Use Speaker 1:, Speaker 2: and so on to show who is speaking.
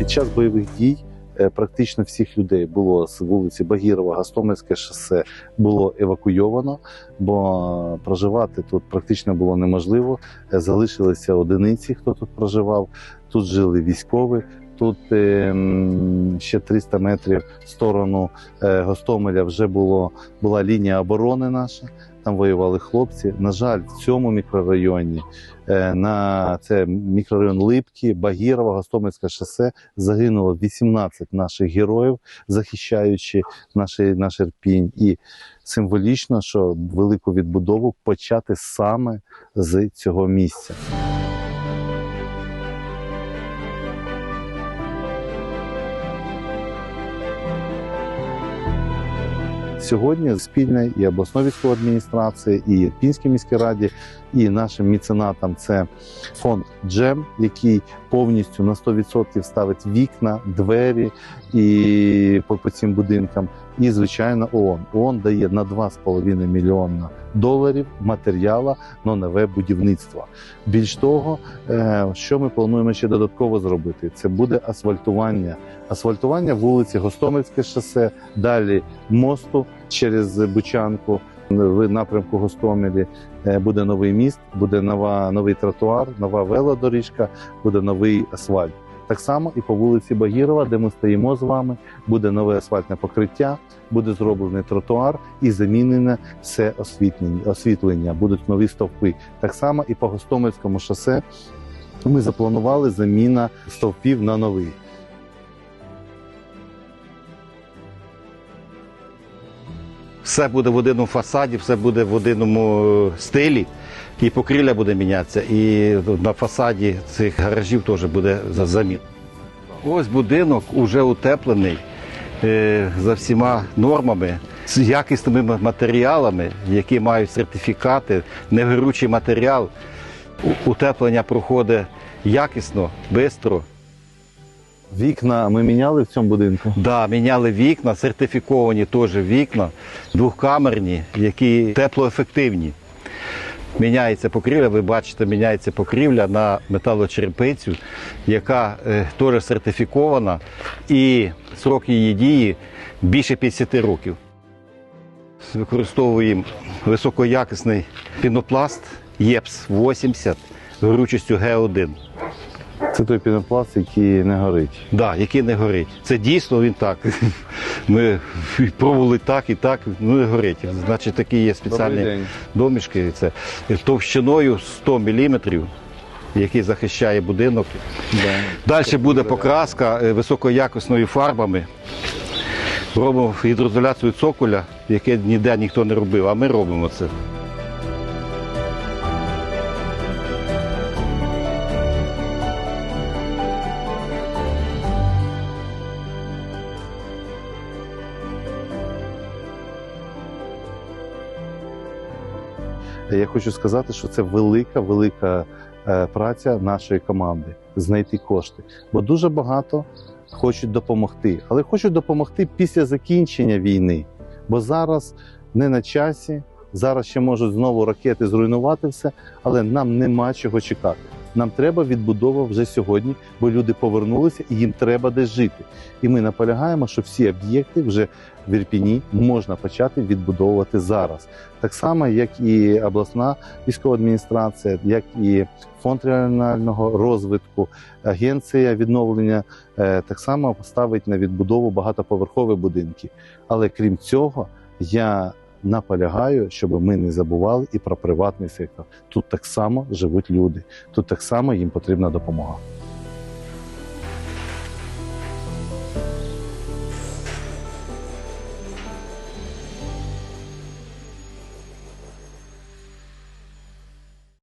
Speaker 1: Під час бойових дій е, практично всіх людей було з вулиці Багірова, Гастомельське шосе було евакуйовано, бо проживати тут практично було неможливо. Е, Залишилися одиниці, хто тут проживав. Тут жили військові. Тут е, ще 300 метрів в сторону е, Гостомеля вже було, була лінія оборони наша. Там воювали хлопці. На жаль, в цьому мікрорайоні е, на це мікрорайон Липки, Багірова, Гостомельське шосе загинуло 18 наших героїв, захищаючи наш, наш Ірпінь. І символічно, що велику відбудову почати саме з цього місця. Сьогодні спільно і обласної військової адміністрації, і Ірпінській міській раді, і нашим меценатам це фонд Джем, який повністю на 100% ставить вікна, двері і по, по цим будинкам. І звичайно, ООН. ООН дає на 2,5 мільйона доларів матеріала на нове будівництво. Більш того, е, що ми плануємо ще додатково зробити? Це буде асфальтування. Асфальтування вулиці Гостомельське шосе, далі мосту через Бучанку в напрямку Гостомелі. Е, Буде новий міст, буде нова, новий тротуар, нова велодоріжка, буде новий асфальт. Так само і по вулиці Багірова, де ми стоїмо з вами, буде нове асфальтне покриття, буде зроблений тротуар і замінене все освітлення. освітлення. Будуть нові стовпи. Так само і по Гостомельському шосе ми запланували заміна стовпів на новий.
Speaker 2: Все буде в одному фасаді, все буде в одному е, стилі, і покрівля буде мінятися, і на фасаді цих гаражів теж буде за- замін. Ось будинок уже утеплений е, за всіма нормами, з якісними матеріалами, які мають сертифікати, негорючий матеріал. Утеплення проходить якісно, швидко.
Speaker 1: Вікна ми міняли в цьому будинку.
Speaker 2: Да, міняли вікна, сертифіковані теж вікна, двохкамерні, які теплоефективні. Міняється покрівля, ви бачите, міняється покрівля на металочерепицю, яка е, теж сертифікована, і срок її дії більше 50 років. Використовуємо високоякісний пінопласт ЄПС 80 горючістю Г1.
Speaker 1: Це той пінопласт, який не горить.
Speaker 2: Да, який не горить. Це дійсно він так. Ми пробували так і так, ну не горить. Значить, такі є спеціальні домішки. Це товщиною 100 мм, який захищає будинок. Далі буде покраска е, високоякісною фарбами. Робимо гідроізоляцію цоколя, яке ніде ніхто не робив, а ми робимо це.
Speaker 1: Я хочу сказати, що це велика, велика е, праця нашої команди знайти кошти. Бо дуже багато хочуть допомогти, але хочуть допомогти після закінчення війни. Бо зараз не на часі, зараз ще можуть знову ракети зруйнувати все, але нам нема чого чекати. Нам треба відбудова вже сьогодні, бо люди повернулися і їм треба десь жити. І ми наполягаємо, що всі об'єкти вже в Ірпіні можна почати відбудовувати зараз. Так само, як і обласна військова адміністрація, як і фонд регіонального розвитку, агенція відновлення е, так само ставить на відбудову багатоповерхові будинки. Але крім цього, я наполягаю, щоб ми не забували і про приватний сектор. Тут так само живуть люди, тут так само їм потрібна допомога.